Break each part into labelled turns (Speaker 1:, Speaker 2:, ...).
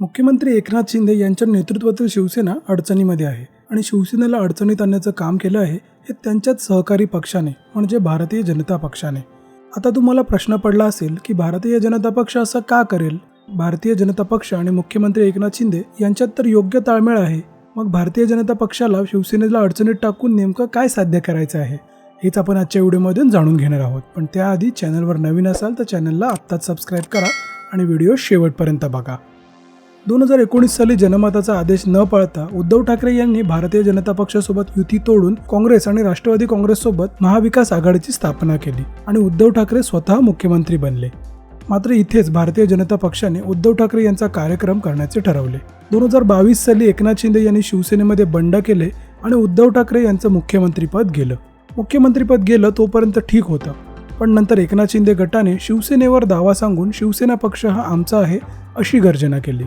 Speaker 1: मुख्यमंत्री एकनाथ शिंदे यांच्या नेतृत्वातील शिवसेना अडचणीमध्ये आहे आणि शिवसेनेला अडचणीत आणण्याचं काम केलं आहे हे त्यांच्याच सहकारी पक्षाने म्हणजे भारतीय जनता पक्षाने. आता तुम्हाला प्रश्न पडला असेल की भारतीय जनता पक्ष असं का करेल? भारतीय जनता पक्ष आणि मुख्यमंत्री एकनाथ शिंदे यांच्यात तर योग्य ताळमेळ आहे. मग भारतीय जनता पक्षाला शिवसेनेला अडचणीत टाकून नेमकं काय साध्य करायचं आहे? हेच आपण आजच्या व्हिडिओमधून जाणून घेणार आहोत. पण त्याआधी चॅनलवर नवीन असाल तर चॅनलला आत्ताच सबस्क्राईब करा आणि व्हिडिओ शेवटपर्यंत बघा. दोन हजार एकोणीस साली जनमताचा आदेश न पाळता उद्धव ठाकरे यांनी भारतीय जनता पक्षासोबत युती तोडून काँग्रेस आणि राष्ट्रवादी काँग्रेससोबत महाविकास आघाडीची स्थापना केली आणि उद्धव ठाकरे स्वतः मुख्यमंत्री बनले. मात्र इथेच भारतीय जनता पक्षाने उद्धव ठाकरे यांचा कार्यक्रम करण्याचे ठरवले. दोन हजार बावीस साली एकनाथ शिंदे यांनी शिवसेनेमध्ये बंड केले आणि उद्धव ठाकरे यांचं मुख्यमंत्रीपद गेलं. मुख्यमंत्रीपद गेलं तोपर्यंत ठीक होतं. पण नंतर एकनाथ शिंदे गटाने शिवसेनेवर दावा सांगून शिवसेना पक्ष हा आमचा आहे अशी गर्जना केली.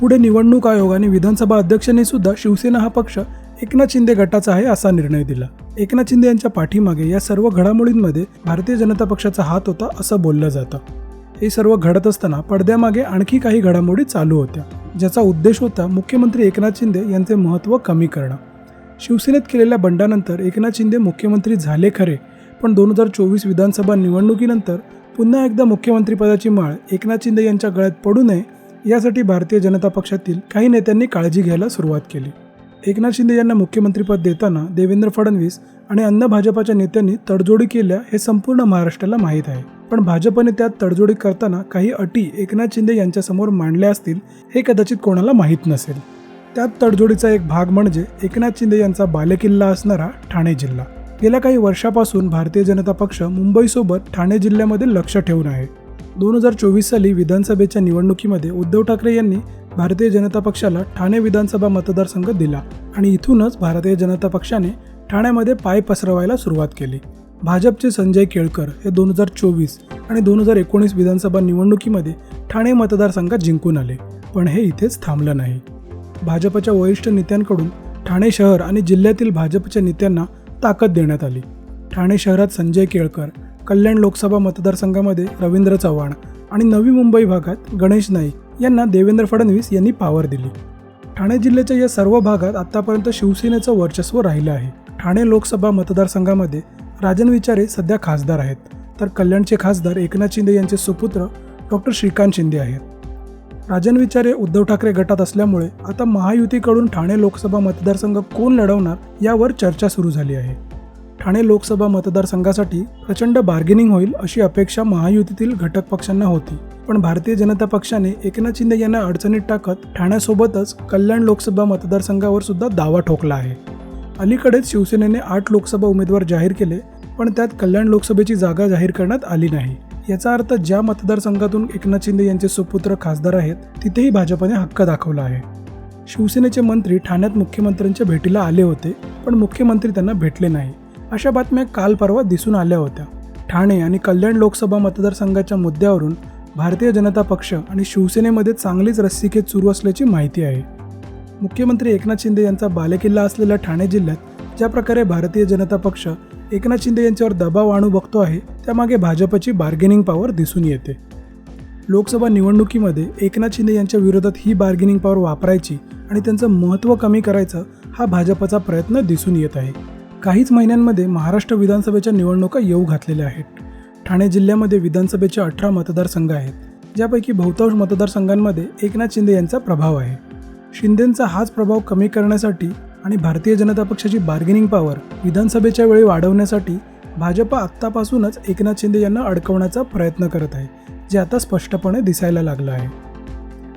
Speaker 1: पुढे निवडणूक आयोग आणि विधानसभा अध्यक्षांनी सुद्धा शिवसेना हा पक्ष एकनाथ शिंदे गटाचा आहे असा निर्णय दिला. एकनाथ शिंदे यांच्या पाठीमागे या सर्व घडामोडींमध्ये भारतीय जनता पक्षाचा हात होता असं बोललं जातं. हे सर्व घडत असताना पडद्यामागे आणखी काही घडामोडी चालू होत्या ज्याचा उद्देश होता मुख्यमंत्री एकनाथ शिंदे यांचे महत्त्व कमी करणं. शिवसेनेत केलेल्या बंडानंतर एकनाथ शिंदे मुख्यमंत्री झाले खरे पण दोन हजार चोवीस विधानसभा निवडणुकीनंतर पुन्हा एकदा मुख्यमंत्रीपदाची माळ एकनाथ शिंदे यांच्या गळ्यात पडू नये यासाठी भारतीय जनता पक्षातील काही नेत्यांनी काळजी घ्यायला सुरुवात केली. एकनाथ शिंदे यांना मुख्यमंत्रीपद देताना देवेंद्र फडणवीस आणि अन्य भाजपाच्या नेत्यांनी तडजोडी केल्या हे संपूर्ण महाराष्ट्राला माहीत आहे. पण भाजपने त्यात तडजोडी करताना काही अटी एकनाथ शिंदे यांच्यासमोर मांडल्या असतील हे कदाचित कोणाला माहीत नसेल. त्यात तडजोडीचा एक भाग म्हणजे एकनाथ शिंदे यांचा बालेकिल्ला असणारा ठाणे जिल्हा. गेल्या काही वर्षापासून भारतीय जनता पक्ष मुंबईसोबत ठाणे जिल्ह्यामध्ये लक्ष ठेवून आहे. दोन हजार चोवीस साली विधानसभेच्या निवडणुकीमध्ये उद्धव ठाकरे यांनी भारतीय जनता पक्षाला ठाणे विधानसभा मतदारसंघ दिला आणि इथूनच भारतीय जनता पक्षाने ठाण्यामध्ये पाय पसरवायला सुरुवात केली. भाजपचे संजय केळकर हे दोन हजार चोवीस आणि दोन हजार एकोणीस विधानसभा निवडणुकीमध्ये ठाणे मतदारसंघात जिंकून आले पण हे इथेच थांबलं नाही. भाजपच्या वरिष्ठ नेत्यांकडून ठाणे शहर आणि जिल्ह्यातील भाजपच्या नेत्यांना ताकद देण्यात आली. ठाणे शहरात संजय केळकर कल्याण लोकसभा मतदारसंघामध्ये रवींद्र चव्हाण आणि नवी मुंबई भागात गणेश नाईक यांना देवेंद्र फडणवीस यांनी पावर दिली. ठाणे जिल्ह्याच्या या सर्व भागात आतापर्यंत शिवसेनेचं वर्चस्व राहिलं आहे. ठाणे लोकसभा मतदारसंघामध्ये राजन विचारे सध्या खासदार आहेत. तर कल्याणचे खासदार एकनाथ शिंदे यांचे सुपुत्र डॉक्टर श्रीकांत शिंदे आहेत. राजन विचारे उद्धव ठाकरे गटात असल्यामुळे आता महायुतीकडून ठाणे लोकसभा मतदारसंघ कोण लढवणार यावर चर्चा सुरू झाली आहे. ठाणे लोकसभा मतदारसंघासाठी प्रचंड बार्गेनिंग होईल अशी अपेक्षा महायुतीतील घटक पक्षांना होती. पण भारतीय जनता पक्षाने एकनाथ शिंदे यांना अडचणीत टाकत ठाण्यासोबतच कल्याण लोकसभा मतदारसंघावर सुद्धा दावा ठोकला आहे. अलीकडेच शिवसेनेने आठ लोकसभा उमेदवार जाहीर केले पण त्यात कल्याण लोकसभेची जागा जाहीर करण्यात आली नाही. याचा अर्थ ज्या मतदारसंघातून एकनाथ शिंदे यांचे सुपुत्र खासदार आहेत तिथेही भाजपने हक्क दाखवला आहे. शिवसेनेचे मंत्री ठाण्यात मुख्यमंत्र्यांच्या भेटीला आले होते पण मुख्यमंत्री त्यांना भेटले नाही. अशा बातम्या काल परवा दिसून आल्या होत्या. ठाणे आणि कल्याण लोकसभा मतदारसंघाच्या मुद्द्यावरून भारतीय जनता पक्ष आणि शिवसेनेमध्ये चांगलीच रस्सीखेच सुरू असल्याची माहिती आहे. मुख्यमंत्री एकनाथ शिंदे यांचा बालेकिल्ला असलेल्या ठाणे जिल्ह्यात ज्या प्रकारे भारतीय जनता पक्ष एकनाथ शिंदे यांच्यावर दबाव आणू बघतो आहे त्यामागे भाजपची बार्गेनिंग पॉवर दिसून येते. लोकसभा निवडणुकीमध्ये एकनाथ शिंदे यांच्या विरोधात ही बार्गेनिंग पॉवर वापरायची आणि त्यांचं महत्त्व कमी करायचं हा भाजपचा प्रयत्न दिसून येत आहे. काहीच महिन्यांमध्ये महाराष्ट्र विधानसभेच्या निवडणुका येऊ घातलेल्या आहेत. ठाणे जिल्ह्यामध्ये विधानसभेचे अठरा मतदारसंघ आहेत ज्यापैकी बहुतांश मतदारसंघांमध्ये एकनाथ शिंदे यांचा प्रभाव आहे. शिंदेंचा हाच प्रभाव कमी करण्यासाठी आणि भारतीय जनता पक्षाची बार्गेनिंग पॉवर विधानसभेच्या वेळी वाढवण्यासाठी भाजप आत्तापासूनच एकनाथ शिंदे यांना अडकवण्याचा प्रयत्न करत आहे जे आता स्पष्टपणे दिसायला लागलं आहे.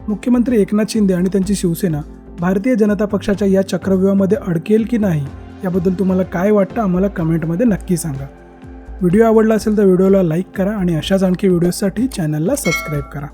Speaker 1: मुख्यमंत्री एकनाथ शिंदे आणि त्यांची शिवसेना भारतीय जनता पक्षाच्या या चक्रव्यूहामध्ये अडकेल की नाही याबद्दल तुम्हाला काय वाटतं आम्हाला कमेंटमध्ये नक्की सांगा. व्हिडिओ आवडला असेल तर व्हिडिओला लाईक करा आणि अशाच आणखी व्हिडिओसाठी चॅनलला सबस्क्राईब करा.